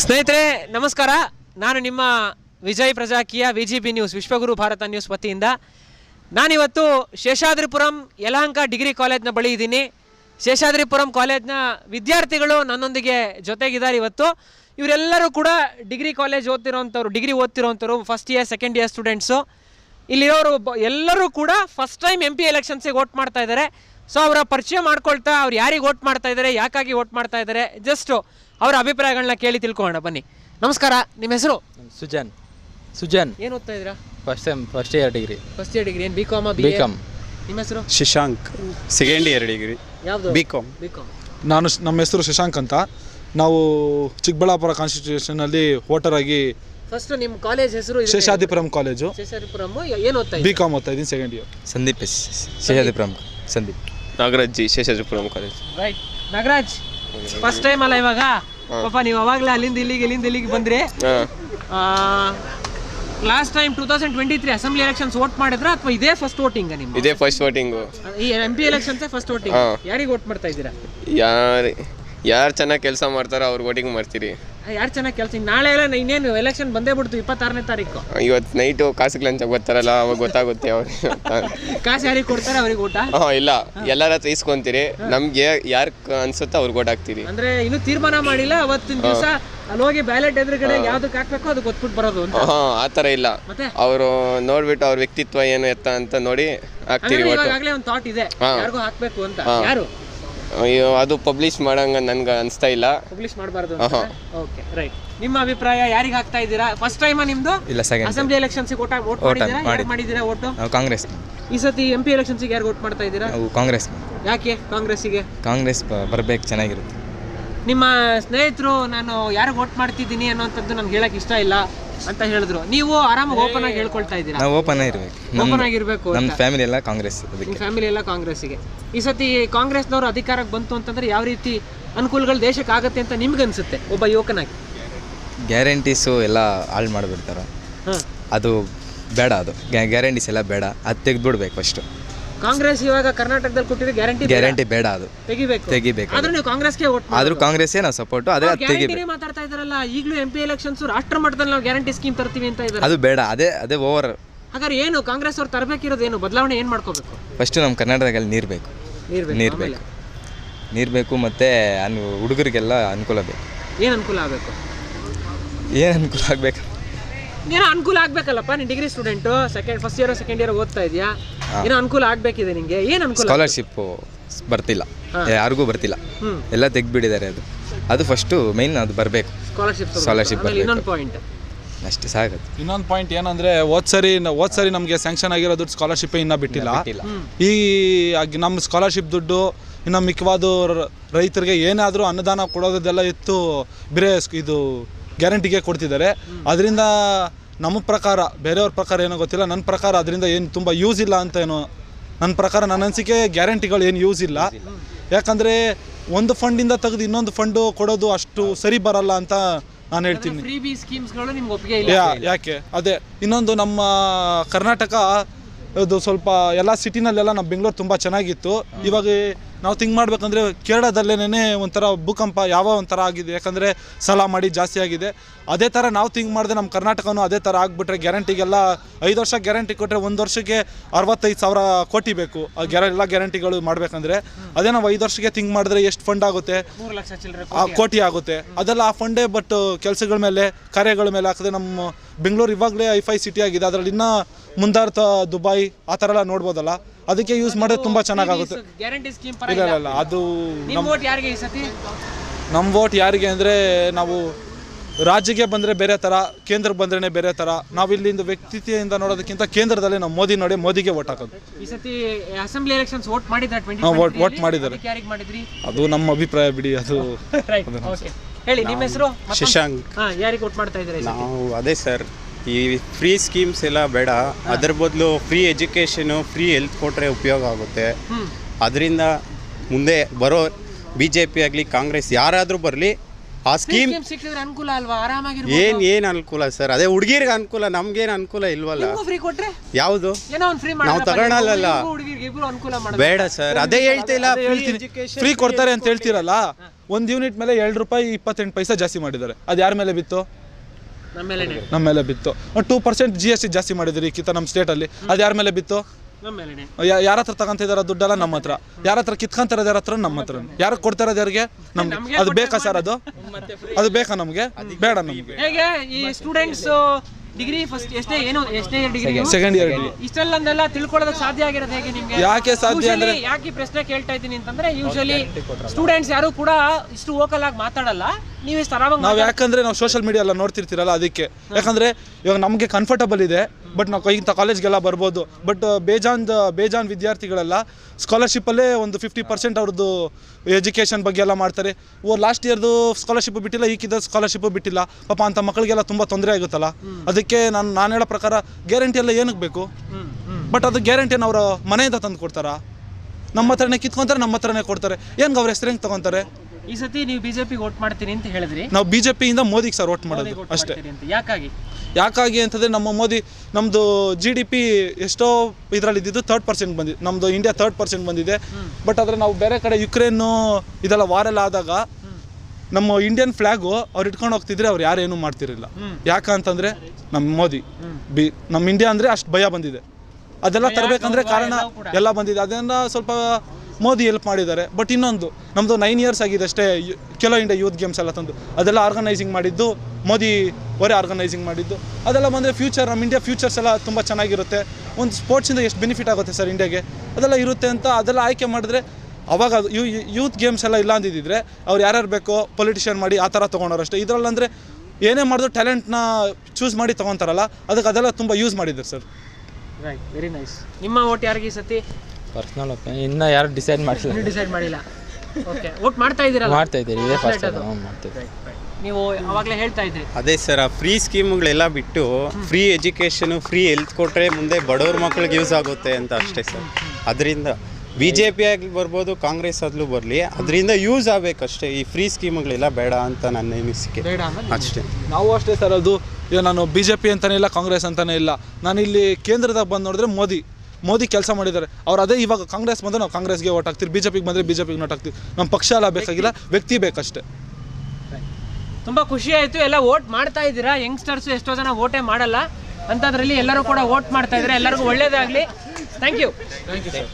ಸ್ನೇಹಿತರೆ, ನಮಸ್ಕಾರ. ನಾನು ನಿಮ್ಮ Vijay Prajaakeeya V G B news Vishwaguru Bharat news ವತಿಯಿಂದ. ನಾನಿವತ್ತು ಶೇಷಾದ್ರಿಪುರಂ ಯಲಹಂಕ ಡಿಗ್ರಿ ಕಾಲೇಜ್ನ ಬಳಿ ಇದ್ದೀನಿ. ಶೇಷಾದ್ರಿಪುರಂ ಕಾಲೇಜ್ನ ವಿದ್ಯಾರ್ಥಿಗಳು ನನ್ನೊಂದಿಗೆ ಜೊತೆಗಿದ್ದಾರೆ ಇವತ್ತು. ಇವರೆಲ್ಲರೂ ಕೂಡ ಡಿಗ್ರಿ ಕಾಲೇಜ್ ಓದ್ತಿರೋಂಥವ್ರು, degree ಓದ್ತಿರೋಂಥವ್ರು first year second year students ಇಲ್ಲಿರೋರು ಎಲ್ಲರೂ ಕೂಡ ಫಸ್ಟ್ ಟೈಮ್ ಎಂ ಪಿ ಎಲೆಕ್ಷನ್ಸಿಗೆ ಓಟ್ ಮಾಡ್ತಾ ಇದ್ದಾರೆ. ಸೊ ಅವರ ಪರಿಚಯ ಮಾಡ್ಕೊಳ್ತಾ ಅವ್ರು ಯಾರಿಗೆ ಓಟ್ ಮಾಡ್ತಾ ಇದ್ದಾರೆ, ಯಾಕಾಗಿ ಓಟ್ ಮಾಡ್ತಾ ಇದ್ದಾರೆ ಜಸ್ಟ್ ಅವರ ಅಭಿಪ್ರಾಯಗಳನ್ನ ಕೇಳಿ ತಿಳ್ಕೊಳ್ಳೋಣ ಬನ್ನಿ. ನಮಸ್ಕಾರ ನಿಮ್ಮ ಹೆಸರು? ಸುಜನ್. ಸುಜನ್. ಏನು ಓದ್ತಾ ಇದ್ದೀರಾ? First time first year degree first year degree ಏನು ಬಿ ಕಾಮ ಬಿ ಕಾಮ್ ನಿಮ್ಮ ಹೆಸರು? ಶಶಾಂಕ್. ಸೆಕೆಂಡ್ ಇಯರ್ ಡಿಗ್ರಿ ಯಾವುದು? ಬಿ ಕಾಮ್ ಬಿ ಕಾಮ್ ನಾನು ಶ- ನಮ್ಮ ಹೆಸರು ಶಶಾಂಕ್ ಅಂತ. ನಾವು ಚಿಕ್ಕಬಳ್ಳಾಪುರ ಕಾನ್ಸ್ಟಿಟ್ಯೂಷನಲ್ಲಿ ವೋಟರ್ ಆಗಿ ಫಸ್ಟ್ ನಿಮ್ಮ ಕಾಲೇಜ್ ಹೆಸರು ಇದೆ. ಶೇಷಾದಿಪುರಂ ಕಾಲೇಜು ಶೇಷಾದಿಪುರಂ ಏನು ಓದ್ತಾ ಬಿ ಇದ್ದೀರಾ ಕಾಮ್ ಓದ್ತಾ ಇದ್ದೀನಿ second year Sandeep S Sheshadripuram Sandeep. Nagaraj G Sheshadripuram college right Nagaraj. First time ಅಲ್ಲ ಇವಾಗ? ಪಾಪ ನೀವು ಅವಾಗಲೇ ಅಲ್ಲಿಂದ ಇಲ್ಲಿಗೆ ಇಲ್ಲಿಂದ ಇಲ್ಲಿಗೆ ಬಂದ್ರಿ last time two thousand twenty three assembly elections vote ಮಾಡಿದ್ರ ಅಥವಾ ಇದೇ ಫಸ್ಟ್ ವೋಟಿಂಗ್ ನಿಮ್ಮ ಇದೇ ಫಸ್ಟ್ ವೋಟಿಂಗ್ ಈ M P elections first voting. ಯಾರಿಗೆ ವೋಟ್ ಮಾಡ್ತಾ ಇದ್ದೀರಾ? ಯಾರು ಯಾರು ಚೆನ್ನಾಗಿ ಕೆಲಸ ಮಾಡ್ತಾರೋ ಅವ್ರಿಗೆ ವೋಟಿಂಗ್ ಮಾಡ್ತೀರಿ. ಯಾರು ಚೆನ್ನಾಗಿ ಕೆಲಸ ನಾಳೆ ಎಲ್ಲ ಇನ್ನೇನು ಎಲೆಕ್ಷನ್ ಬಂದೇ ಬಿಡ್ತು ಇಪ್ಪತ್ತಾರನೇ ತಾರೀಕು. ಇವತ್ತು ನೈಟು ಕಾಸಿಗೆ ಲಂಚ ಬರ್ತಾರಲ್ಲ ಅವಾಗ ಗೊತ್ತಾಗುತ್ತೆ ಅವ್ರಿಗೆ ಕಾಸು ಯಾರಿಗೆ ಕೊಡ್ತಾರೆ ಅವ್ರಿಗೆ ಊಟ? ಹಾಂ ಇಲ್ಲ. ಎಲ್ಲರ ಹತ್ರ ಇಸ್ಕೊಂತೀರಿ. ನಮ್ಗೆ ಯಾರು ಅನ್ಸುತ್ತೋ ಅವ್ರಿಗೆ ಓಟ್ ಹಾಕ್ತೀರಿ. ಅಂದ್ರೆ ಇನ್ನು ತೀರ್ಮಾನ ಮಾಡಿಲ್ಲ ಅವತ್ತಿನ ದಿವಸ ಅಲ್ಲಿ ಹೋಗಿ ಬ್ಯಾಲೆಟ್ ಎದುರುಗಡೆ ಯಾವ್ದಕ್ಕೆ ಹಾಕ್ಬೇಕು ಅದು ಗೊತ್ಬಿಟ್ಟು ಬರೋದು ಅಂತ. ಹಾಂ ಆ ಥರ ಇಲ್ಲ. ಅವರು ನೋಡ್ಬಿಟ್ಟು ಅವ್ರ ವ್ಯಕ್ತಿತ್ವ ಏನು ಎತ್ತ ಅಂತ ನೋಡಿ ಹಾಕ್ತೀರಿ ಒಂದು ಥಾಟ್ ಇದೆ. ಯಾರಿಗೂ ಹಾಕ್ಬೇಕು ಅಂತ. ಯಾರು? ಅಯ್ಯೋ ಅದು ಪಬ್ಲಿಷ್ ಮಾಡಂಗ ನನ್ಗೆ ಅನಿಸ್ತಾ ಇಲ್ಲ. ಪಬ್ಲಿಷ್ ಮಾಡಬಾರ್ದು ಓಕೆ ರೈಟ್ ನಿಮ್ಮ ಅಭಿಪ್ರಾಯ ಯಾರಿಗೆ ಹಾಕ್ತಾ ಇದ್ದೀರಾ? ಫಸ್ಟ್ ಟೈಮ್ ನಿಮ್ದು? ಇಲ್ಲ second assembly elections vote vote ಮಾಡಿದ್ದೀರಾ? ಯಾರಿಗೆ ಮಾಡಿದ್ದೀರಾ ವೋಟು ನಾವು ಕಾಂಗ್ರೆಸ್. ಈ ಸತಿ ಎಂ ಪಿ ಎಲೆಕ್ಷನ್ಸ್ಗೆ ಯಾರು ವೋಟ್ ಮಾಡ್ತಾ ಇದ್ದೀರಾ? ನಾವು ಕಾಂಗ್ರೆಸ್. ಯಾಕೆ ಕಾಂಗ್ರೆಸ್ಸಿಗೆ? ಕಾಂಗ್ರೆಸ್ ಬರಬೇಕು ಚೆನ್ನಾಗಿರುತ್ತೆ. ನಿಮ್ಮ ಸ್ನೇಹಿತರು ನಾನು ಯಾರಿಗೆ ವೋಟ್ ಮಾಡ್ತಿದ್ದೀನಿ ಅನ್ನೋಂಥದ್ದು ನನ್ಗೆ ಹೇಳಕ್ ಇಷ್ಟ ಇಲ್ಲ ಅಂತ ಹೇಳಿದ್ರು. ನೀವು ಆರಾಮಾಗಿ ಓಪನ್ ಆಗಿ ಹೇಳ್ಕೊಳ್ತಾ ಇದ್ದೀರಾ? ನಾವು ಓಪನ್ ಆಗಿರ್ಬೇಕು. ಓಪನ್ ಆಗಿರ್ಬೇಕು ನಮ್ಮ ಫ್ಯಾಮಿಲಿ ಎಲ್ಲ ಕಾಂಗ್ರೆಸ್ ನಿಮ್ಮ ಫ್ಯಾಮಿಲಿ ಎಲ್ಲ ಕಾಂಗ್ರೆಸ್ಸಿಗೆ. ಈ ಸತಿ ಕಾಂಗ್ರೆಸ್ನವರು ಅಧಿಕಾರಕ್ಕೆ ಬಂತು ಅಂತಂದ್ರೆ ಯಾವ ರೀತಿ ಅನುಕೂಲಗಳು ದೇಶಕ್ಕೆ ಆಗುತ್ತೆ ಅಂತ ನಿಮ್ಗೆ ಅನ್ಸುತ್ತೆ ಒಬ್ಬ ಯುವಕನಾಗಿ? ಗ್ಯಾರಂಟೀಸು ಎಲ್ಲ ಹಾಳು ಮಾಡಿಬಿಡ್ತಾರೆ. ಅದು ಬೇಡ ಅದು. ಗ್ಯಾರಂಟೀಸ್ ಎಲ್ಲ ಬೇಡ. ಅದು ತೆಗೆದ್ಬಿಡ್ಬೇಕು ಫಸ್ಟು ಕಾಂಗ್ರೆಸ್ ಇವಾಗ ಕರ್ನಾಟಕದಲ್ಲಿ ಕೊಟ್ಟಿರೋ ಗ್ಯಾರಂಟಿ ಗ್ಯಾರಂಟಿ ಬೇಡ ಅದು. ತೆಗಿಬೇಕು. ತೆಗಿಬೇಕು. ಆದ್ರೂ ನೀವು ಕಾಂಗ್ರೆಸ್ಗೆ ವೋಟ್ ಆದರೂ ಕಾಂಗ್ರೆಸ್ ನಾವು ಸಪೋರ್ಟ್ ಅದೇ ತೆಗಿಬೇಕು. ಮಾತಾಡ್ತಾ ಇದಾರಲ್ಲ ಈಗಲೂ ಎಂ ಪಿ ಎಲೆಕ್ಷನ್ಸ್ ರಾಷ್ಟ್ರ ಮಟ್ಟದಲ್ಲಿ ನಾವು ಗ್ಯಾರಂಟಿ ಸ್ಕೀಮ್ ತರ್ತೀವಿ ಅಂತ ಇದ್ದಾರೆ. ಅದು ಬೇಡ ಅದೇ ಅದೇ ಓವರ್ ಹಾಗಾದ್ರೆ ಏನು ಕಾಂಗ್ರೆಸ್ ಅವ್ರು ತರಬೇಕಿರೋದು ಏನು? ಬದಲಾವಣೆ ಏನು ಮಾಡ್ಕೋಬೇಕು? ಫಸ್ಟ್ ನಮ್ಮ ಕರ್ನಾಟಕದಲ್ಲಿ ನೀರು ಬೇಕು. ನೀರು ಬೇಕು. ನೀರು ಬೇಕು ನೀರು ಬೇಕು ಮತ್ತು ಅನು ಹುಡುಗರಿಗೆಲ್ಲ ಅನುಕೂಲ ಬೇಕು. ಏನು ಅನುಕೂಲ ಆಗಬೇಕು? ಏನು ಅನುಕೂಲ ಆಗಬೇಕು? ಏನೋ ಅನುಕೂಲ ಆಗ್ಬೇಕಲ್ಲಪ್ಪ ನೀನು degree student second first year second year ಓದ್ತಾ ಇದೆಯಾ? ಏನೋ ಅನುಕೂಲ ಆಗ್ಬೇಕಿದೆ ನಿಂಗೆ ಏನು ಅನುಕೂಲ? ಸ್ಕಾಲರ್ಶಿಪ್ ಬರ್ತಿಲ್ಲ ಯಾರಿಗೂ ಬರ್ತಿಲ್ಲ. ಎಲ್ಲ ತೆಗ್ದುಬಿಟ್ಟಿದ್ದಾರೆ ಅದು. ಅದು ಫಸ್ಟು ಮೈನ್ ಅದು ಬರಬೇಕು. ಸ್ಕಾಲರ್ಶಿಪ್ ಸ್ಕಾಲರ್ಶಿಪ್ ಇನ್ನೊಂದು ಪಾಯಿಂಟ್ ಅಷ್ಟೇ ಸಾಕು ಇನ್ನೊಂದು ಪಾಯಿಂಟ್ ಏನಂದ್ರೆ ಹೋದ್ ಸರಿ ಹೋದ್ ಸರಿ ನಮಗೆ ಸ್ಯಾಂಕ್ಷನ್ ಆಗಿರೋ ದುಡ್ಡು ಸ್ಕಾಲರ್ಶಿಪ್ ಇನ್ನೂ ಬಿಟ್ಟಿಲ್ಲ. ಈ ಆಗ್- ನಮ್ಮ ಸ್ಕಾಲರ್ಶಿಪ್ ದುಡ್ಡು ಇನ್ನು ಮಿಕ್ಕವಾದ ರೈತರಿಗೆ ಏನಾದರೂ ಅನುದಾನ ಕೊಡೋದೆಲ್ಲ ಇತ್ತು ಬೇರೆ ಇದು ಗ್ಯಾರಂಟಿಗೆ ಕೊಡ್ತಿದ್ದಾರೆ. ಅದರಿಂದ ನಮ್ಮ ಪ್ರಕಾರ ಬೇರೆಯವ್ರ ಪ್ರಕಾರ ಏನೋ ಗೊತ್ತಿಲ್ಲ. ನನ್ನ ಪ್ರಕಾರ ಅದರಿಂದ ಏನು ತುಂಬ ಯೂಸ್ ಇಲ್ಲ ಅಂತ ಏನೋ ನನ್ನ ಪ್ರಕಾರ ನನ್ನ ಅನಿಸಿಕೆ ಗ್ಯಾರಂಟಿಗಳು ಏನು ಯೂಸ್ ಇಲ್ಲ. ಯಾಕಂದರೆ ಒಂದು ಫಂಡಿಂದ ತೆಗೆದು ಇನ್ನೊಂದು ಫಂಡು ಕೊಡೋದು ಅಷ್ಟು ಸರಿ ಬರಲ್ಲ ಅಂತ ನಾನು ಹೇಳ್ತೀನಿ. ಯಾಕೆ? ಅದೇ ಇನ್ನೊಂದು ನಮ್ಮ ಕರ್ನಾಟಕ ಅದು ಸ್ವಲ್ಪ ಎಲ್ಲ ಸಿಟಿನಲ್ಲೆಲ್ಲ ನಮ್ಮ ಬೆಂಗಳೂರು ತುಂಬ ಚೆನ್ನಾಗಿತ್ತು. ಇವಾಗ ನಾವು ಥಿಂಕ್ ಮಾಡಬೇಕಂದ್ರೆ ಕೇರಳದಲ್ಲೇನೆ ಒಂಥರ ಭೂಕಂಪ ಯಾವ ಒಂಥರ ಆಗಿದೆ? ಯಾಕಂದರೆ ಸಾಲ ಮಾಡಿ ಜಾಸ್ತಿ ಆಗಿದೆ. ಅದೇ ಥರ ನಾವು ಥಿಂಕ್ ಮಾಡಿದ್ರೆ ನಮ್ಮ ಕರ್ನಾಟಕನೂ ಅದೇ ಥರ ಆಗಿಬಿಟ್ರೆ ಗ್ಯಾರಂಟಿಗೆಲ್ಲ ಐದು ವರ್ಷ ಗ್ಯಾರಂಟಿ ಕೊಟ್ಟರೆ ಒಂದು ವರ್ಷಕ್ಕೆ ಅರವತ್ತೈದು ಸಾವಿರ ಕೋಟಿ ಬೇಕು. ಆ ಗ್ಯಾರ ಎಲ್ಲ ಗ್ಯಾರಂಟಿಗಳು ಮಾಡಬೇಕಂದ್ರೆ. ಅದೇ ನಾವು ಐದು ವರ್ಷಕ್ಕೆ ಥಿಂಕ್ ಮಾಡಿದ್ರೆ ಎಷ್ಟು ಫಂಡ್ ಆಗುತ್ತೆ? ಕೋಟಿ ಆಗುತ್ತೆ. ಅದೆಲ್ಲ ಆ ಫಂಡೇ ಬಟ್ ಕೆಲಸಗಳ ಮೇಲೆ ಕಾರ್ಯಗಳ ಮೇಲೆ ಹಾಕಿದ್ರೆ ನಮ್ಮ ಬೆಂಗಳೂರು ಇವಾಗಲೇ ಐ ಫೈ ಸಿಟಿ ಆಗಿದೆ. ಅದರಲ್ಲಿ ಇನ್ನೂ ಮುಂದಾರ್ಥ ದುಬೈ ಆ ಥರ ಎಲ್ಲ ನೋಡ್ಬೋದಲ್ಲ? ಅದಕ್ಕೆ ಯೂಸ್ ಮಾಡಿದ್ರೆ ತುಂಬ ಚೆನ್ನಾಗಾಗುತ್ತೆ ಗ್ಯಾರಂಟಿ ಸ್ಕೀಮ್ ಪರ ಇಲ್ಲ ಇಲ್ಲ? ಇಲ್ಲ ಅದು ನಿಮ್ಮ ವೋಟ್ ಯಾರಿಗೆ ಈ ಸತಿ? ನಮ್ಮ ವೋಟ್ ಯಾರಿಗೆ ಅಂದರೆ ನಾವು ರಾಜ್ಯಕ್ಕೆ ಬಂದರೆ ಬೇರೆ ಥರ ಕೇಂದ್ರಕ್ಕೆ ಬಂದ್ರೇ ಬೇರೆ ಥರ. ನಾವು ಇಲ್ಲಿಂದ ವ್ಯಕ್ತಿತ್ವದಿಂದ ನೋಡೋದಕ್ಕಿಂತ ಕೇಂದ್ರದಲ್ಲಿ ನಾವು ಮೋದಿ ನೋಡಿ ಮೋದಿಗೆ ವೋಟ್ ಹಾಕೋದು. ಈ ಸತಿ ಅಸೆಂಬ್ಲಿ ಎಲೆಕ್ಷನ್ಸ್ ವೋಟ್ ಮಾಡಿದ್ದಾರೆ ಟ್ವೆಂಟಿ ಹಾ, vote- vote ಮಾಡಿದ್ದಾರೆ. ಯಾರಿಗೆ ಮಾಡಿದ್ರಿ? ಅದು ನಮ್ಮ ಅಭಿಪ್ರಾಯ ಬಿಡಿ ಅದು ಓಕೆ ಹೇಳಿ ನಿಮ್ಮ ಹೆಸರು ಶಶಾಂಕ್. ಹಾ ಯಾರಿಗೆ ವೋಟ್ ಮಾಡ್ತಾ ಇದ್ದಾರೆ ನಾವು ಅದೇ ಸರ್ ಈ ಫ್ರೀ ಸ್ಕೀಮ್ಸ್ ಎಲ್ಲ ಬೇಡ. ಅದ್ರ ಬದಲು ಫ್ರೀ ಎಜುಕೇಷನು ಫ್ರೀ ಹೆಲ್ತ್ ಕೊಟ್ಟರೆ ಉಪಯೋಗ ಆಗುತ್ತೆ. ಅದರಿಂದ ಮುಂದೆ ಬರೋ ಬಿ ಜೆ ಪಿ ಆಗಲಿ ಕಾಂಗ್ರೆಸ್ ಯಾರಾದರೂ ಬರಲಿ ಆ ಸ್ಕೀಮ್ ಸಿಕ್ಕಿದ್ರೆ ಅನುಕೂಲ ಅಲ್ವಾ? ಆರಾಮಾಗಿ ಏನು ಏನು ಅನುಕೂಲ ಸರ್? ಅದೇ ಹುಡುಗಿರ್ಗೆ ಅನುಕೂಲ ನಮ್ಗೇನು ಅನುಕೂಲ ಇಲ್ವಲ್ಲ? ಫ್ರೀ ಕೊಟ್ರೆ? ಯಾವುದು? ನಾವು ತಗೊಳಲ್ಲ. ಬೇಡ ಸರ್ ಅದೇ ಹೇಳ್ತಿಲ್ಲ ಫ್ರೀ ಕೊಡ್ತಾರೆ ಅಂತ ಹೇಳ್ತೀರಲ್ಲ? ಒಂದು ಯೂನಿಟ್ ಮೇಲೆ ಎರಡು ರೂಪಾಯಿ ಇಪ್ಪತ್ತೆಂಟು ಪೈಸೆ ಜಾಸ್ತಿ ಮಾಡಿದ್ದಾರೆ. ಅದು ಯಾರ ಮೇಲೆ ಬಿತ್ತು? ನಮ್ಮ ಮೇಲೆ ಬಿತ್ತು. Two percent G S T ಜಾಸ್ತಿ ಮಾಡಿದ್ರಿ ಈ ಕಿತ್ತ ನಮ್ಮ ಸ್ಟೇಟಲ್ಲಿ ಅದು ಯಾರ ಮೇಲೆ ಬಿತ್ತು? ಯಾರ ಹತ್ರ ತಗೊಂತಿದಾರ ದುಡ್ಡೆಲ್ಲ ನಮ್ಮ ಹತ್ರ. ಯಾರ ಹತ್ರ ಕಿತ್ಕೊಂತಾರದು ಯಾರ ಹತ್ರ ನಮ್ಮ ಹತ್ರ. ಯಾರು ಕೊಡ್ತಾರದು ಯಾರಿಗೆ? ನಮ್ಗೆ. ನಮ್ಗೆ ಅದು ಬೇಕಾ ಸರ್ ಅದು? ಅದು ಬೇಕಾ ನಮಗೆ? ಬೇಡ ನಮಗೆ. ಹೇಗೆ ಈ ಸ್ಟೂಡೆಂಟ್ಸ್ ಡಿಗ್ರಿ ಫಸ್ಟ್ ಎಷ್ಟೇ ಏನು ಎಷ್ಟೇ ಡಿಗ್ರಿ ಸೆಕೆಂಡ್ ಇಯರ್ ಇಷ್ಟೆಲ್ಲಂದೆಲ್ಲ ತಿಳ್ಕೊಳ್ಳೋದಕ್ಕೆ ಸಾಧ್ಯ ಆಗಿರೋದು ಹೇಗೆ ನಿಮ್ಗೆ? ಯಾಕೆ ಸಾಧ್ಯ ಅಂದ್ರೆ ಯಾಕೆ ಪ್ರಶ್ನೆ ಕೇಳ್ತಾ ಇದ್ದೀನಿ ಅಂತಂದ್ರೆ ಯೂಶಲಿ ಸ್ಟೂಡೆಂಟ್ಸ್ ಯಾರು ಕೂಡ ಇಷ್ಟು ವೋಕಲ್ ಆಗಿ ಮಾತಾಡಲ್ಲ. ನೀವು ನಾವು ಯಾಕಂದ್ರೆ ನಾವು ಸೋಷಿಯಲ್ ಮೀಡಿಯಾ ಎಲ್ಲ ನೋಡ್ತಿರ್ತೀರಲ್ಲ ಅದಕ್ಕೆ. ಯಾಕಂದ್ರೆ ಇವಾಗ ನಮಗೆ ಕಂಫರ್ಟಬಲ್ ಇದೆ ಬಟ್ ನಾವು ಇಂಥ ಕಾಲೇಜ್ಗೆಲ್ಲ ಬರ್ಬೋದು. ಬಟ್ ಬೇಜಾನ್ ಬೇಜಾನ್ ವಿದ್ಯಾರ್ಥಿಗಳೆಲ್ಲ ಸ್ಕಾಲರ್ಶಿಪ್ಪಲ್ಲೇ ಒಂದು ಫಿಫ್ಟಿ ಪರ್ಸೆಂಟ್ ಅವ್ರದ್ದು ಎಜುಕೇಷನ್ ಬಗ್ಗೆ ಎಲ್ಲ ಮಾಡ್ತಾರೆ. ಓ ಲಾಸ್ಟ್ ಇಯರ್ದು ಸ್ಕಾಲರ್ಶಿಪ್ ಬಿಟ್ಟಿಲ್ಲ ಈಗಿದ್ದ ಸ್ಕಾಲರ್ಶಿಪ್ ಬಿಟ್ಟಿಲ್ಲ. ಪಾಪ ಅಂತ ಮಕ್ಕಳಿಗೆಲ್ಲ ತುಂಬಾ ತೊಂದರೆ ಆಗುತ್ತಲ್ಲ. ಅದಕ್ಕೆ ನಾನು ನಾನು ಹೇಳೋ ಪ್ರಕಾರ ಗ್ಯಾರಂಟಿ ಎಲ್ಲ ಏನಕ್ಕೆ ಬೇಕು? ಬಟ್ ಅದು ಗ್ಯಾರಂಟಿನ ಅವರ ಮನೆಯಿಂದ ತಂದು ಕೊಡ್ತಾರಾ? ನಮ್ಮ ಹತ್ರನೇ ಕಿತ್ಕೊಂತಾರೆ ನಮ್ಮ ಹತ್ರನೇ ಕೊಡ್ತಾರೆ. ಏನ್ ಅವ್ರ ಹೆಸರು ಹೆಂಗೆ ತಗೊಂತಾರೆ? ಈ ಸತಿ ನೀವು ಬಿಜೆಪಿಗೆ ವೋಟ್ ಮಾಡ್ತೀನಿ ಅಂತ ಹೇಳಿದ್ರಿ. ನಾವು ಬಿ ಜೆ ಪಿಯಿಂದ ಮೋದಿಗೆ ಸರ್ ವೋಟ್ ಮಾಡೋದು ಅಷ್ಟೇ ಅಂತ. ಯಾಕಾಗಿ? ಯಾಕಾಗಿ ಅಂತಂದರೆ ನಮ್ಮ ಮೋದಿ ನಮ್ಮದು ಜಿ ಡಿ ಪಿ ಎಷ್ಟೋ ಇದರಲ್ಲಿ ಇದ್ದಿದ್ದು ತರ್ಡ್ ಪರ್ಸೆಂಟ್ ಬಂದಿದೆ ನಮ್ಮದು ಇಂಡಿಯಾ ತರ್ಡ್ ಪರ್ಸೆಂಟ್ ಬಂದಿದೆ ಬಟ್ ಆದರೆ ನಾವು ಬೇರೆ ಕಡೆ ಯುಕ್ರೇನು ಇದೆಲ್ಲ ವಾರೆಲ್ಲ ಆದಾಗ ನಮ್ಮ ಇಂಡಿಯನ್ ಫ್ಲ್ಯಾಗು ಅವ್ರು ಇಟ್ಕೊಂಡು ಹೋಗ್ತಿದ್ರೆ ಅವ್ರು ಯಾರೇನು ಮಾಡ್ತಿರಲಿಲ್ಲ. ಯಾಕಂತಂದರೆ ನಮ್ಮ ಮೋದಿ ಬಿ ನಮ್ಮ ಇಂಡಿಯಾ ಅಂದರೆ ಅಷ್ಟು ಭಯ ಬಂದಿದೆ. ಅದೆಲ್ಲ ತರಬೇಕಂದ್ರೆ ಕಾರಣ ಎಲ್ಲ ಬಂದಿದೆ. ಅದನ್ನು ಸ್ವಲ್ಪ ಮೋದಿ ಹೆಲ್ಪ್ ಮಾಡಿದ್ದಾರೆ. ಬಟ್ ಇನ್ನೊಂದು ನಮ್ಮದು ನೈನ್ ಇಯರ್ಸ್ ಆಗಿದೆ ಅಷ್ಟೇ ಕೆಲೋ ಇಂಡಿಯಾ ಯೂತ್ ಗೇಮ್ಸ್ ಎಲ್ಲ ತಂದು. ಅದೆಲ್ಲ ಆರ್ಗನೈಸಿಂಗ್ ಮಾಡಿದ್ದು, ಮೋದಿ ಅವರೇ ಆರ್ಗನೈಸಿಂಗ್ ಮಾಡಿದ್ದು. ಅದೆಲ್ಲ ಬಂದರೆ ಫ್ಯೂಚರ್ ನಮ್ಮ ಇಂಡಿಯಾ ಫ್ಯೂಚರ್ಸ್ ಎಲ್ಲ ತುಂಬ ಚೆನ್ನಾಗಿರುತ್ತೆ. ಒಂದು ಸ್ಪೋರ್ಟ್ಸಿಂದ ಎಷ್ಟು ಬೆನಿಫಿಟ್ ಆಗುತ್ತೆ ಸರ್ ಇಂಡಿಯಾಗೆ ಅದೆಲ್ಲ ಇರುತ್ತೆ ಅಂತ ಅದೆಲ್ಲ ಆಯ್ಕೆ ಮಾಡಿದ್ರೆ, ಅವಾಗ ಯೂ ಯೂತ್ ಗೇಮ್ಸ್ ಎಲ್ಲ ಇಲ್ಲ ಅಂದಿದ್ದಿದ್ರೆ ಅವ್ರು ಯಾರ್ಯಾರು ಬೇಕೋ ಪೊಲಿಟಿಷಿಯನ್ ಮಾಡಿ ಆ ಥರ ತೊಗೊಂಡವ್ರು ಅಷ್ಟೇ. ಇದರಲ್ಲಂದರೆ ಏನೇ ಮಾಡಿದ್ರು ಟ್ಯಾಲೆಂಟ್ನ ಚೂಸ್ ಮಾಡಿ ತೊಗೊತಾರಲ್ಲ, ಅದಕ್ಕೆ ಅದೆಲ್ಲ ತುಂಬ ಯೂಸ್ ಮಾಡಿದ್ರು ಸರ್ ರೈಟ್ ವೆರಿ ನೈಸ್ ನಿಮ್ಮ ಓಟ್ ಯಾರಿಗೆ ಈ ಸತಿ? ಪರ್ಸ್ನಲ್ ಒಪಿನಿಯನ್ ಇನ್ನೂ ಯಾರು ಡಿಸೈಡ್ ಮಾಡಿಲ್ಲ. ಡಿಸೈಡ್ ಮಾಡಿಲ್ಲ. ಓಕೆ ವೋಟ್ ಮಾಡ್ತಾ ಇದ್ದೀರಲ್ಲ? ಮಾಡ್ತಾ ಇದ್ದೀರಿ. ಇದೇ ಫಸ್ಟ್ ಅದು. ಮಾಡ್ತೀವಿ ನೀವು ಅವಾಗಲೇ ಹೇಳ್ತಾ ಇದ್ರಿ. ಅದೇ ಸರ್ ಆ ಫ್ರೀ ಸ್ಕೀಮ್ಗಳೆಲ್ಲ ಬಿಟ್ಟು ಫ್ರೀ ಎಜುಕೇಷನು ಫ್ರೀ ಹೆಲ್ತ್ ಕೊಟ್ಟರೆ ಮುಂದೆ ಬಡವ್ರ ಮಕ್ಳಿಗೆ ಯೂಸ್ ಆಗುತ್ತೆ ಅಂತ ಅಷ್ಟೇ ಸರ್. ಅದರಿಂದ ಬಿ ಜೆ ಪಿ ಆಗಲಿ ಬರ್ಬೋದು ಕಾಂಗ್ರೆಸ್ ಆದ್ಲೂ ಬರಲಿ ಅದರಿಂದ ಯೂಸ್ ಆಗಬೇಕಷ್ಟೇ. ಈ ಫ್ರೀ ಸ್ಕೀಮ್ಗಳೆಲ್ಲ ಬೇಡ ಅಂತ ನನ್ನ ಅನಿಸಿಕೆ. ಅಷ್ಟೇ. ನಾವು ಅಷ್ಟೇ ಸರ್ ಅದು ಈಗ ನಾನು ಬಿ ಜೆ ಪಿ ಅಂತಲೇ ಇಲ್ಲ ಕಾಂಗ್ರೆಸ್ ಅಂತಲೇ ಇಲ್ಲ. ನಾನು ಇಲ್ಲಿ ಕೇಂದ್ರದಾಗ ಬಂದು ನೋಡಿದ್ರೆ ಮೋದಿ. ಮೋದಿ ಕೆಲಸ ಮಾಡಿದ್ದಾರೆ. ಅವ್ರು ಅದೇ ಇವಾಗ ಕಾಂಗ್ರೆಸ್ ಬಂದರೆ ನಾವು ಕಾಂಗ್ರೆಸ್ಗೆ ಓಟ್ ಹಾಕ್ತೀವಿ ಬಿ ಜೆ ಪಿಗೆ ಬಂದರೆ ಬಿ ಜೆ ಪಿಗೆ ನೋಟ್ ಹಾಕ್ತೀವಿ. ನಮ್ಮ ಪಕ್ಷ ಎಲ್ಲ ಬೇಕಾಗಿಲ್ಲ ವ್ಯಕ್ತಿ ಬೇಕಷ್ಟೇ. ತುಂಬಾ ಖುಷಿ ಆಯ್ತು ಎಲ್ಲ ವೋಟ್ ಮಾಡ್ತಾ ಇದ್ದೀರಾ? ಯಂಗ್ಸ್ಟರ್ಸ್ ಎಷ್ಟೋ ಜನ ವೋಟೇ ಮಾಡಲ್ಲ. ಅಂಥದ್ರಲ್ಲಿ ಎಲ್ಲರೂ ಕೂಡ ವೋಟ್ ಮಾಡ್ತಾ ಇದ್ದಾರೆ ಎಲ್ಲರಿಗೂ ಒಳ್ಳೇದಾಗಲಿ. Thank you thank you sir